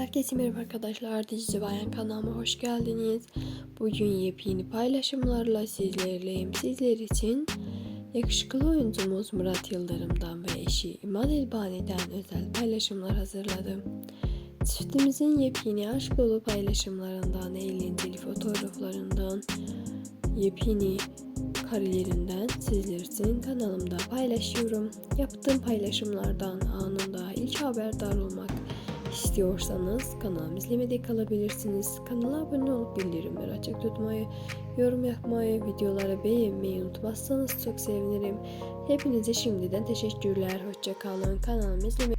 Herkese merhaba arkadaşlar. Dizi Bayan kanalıma hoş geldiniz. Bugün yepyeni paylaşımlarla sizlerleyim. Sizler için yakışıklı oyuncumuz Murat Yıldırım'dan ve eşi İman Elbani'den özel paylaşımlar hazırladım. Çiftimizin yepyeni aşk dolu paylaşımlarından, eğlenceli fotoğraflarından, yepyeni karelerinden sizler için kanalımda paylaşıyorum. Yaptığım paylaşımlardan anında ilk haberdar olmak istiyorsanız kanalımı izlemede kalabilirsiniz. Kanala abone olup bildirimleri açık tutmayı, yorum yapmayı, videoları beğenmeyi unutmazsanız çok sevinirim. Hepinize şimdiden teşekkürler. Hoşçakalın. Kanalımı izlemeyi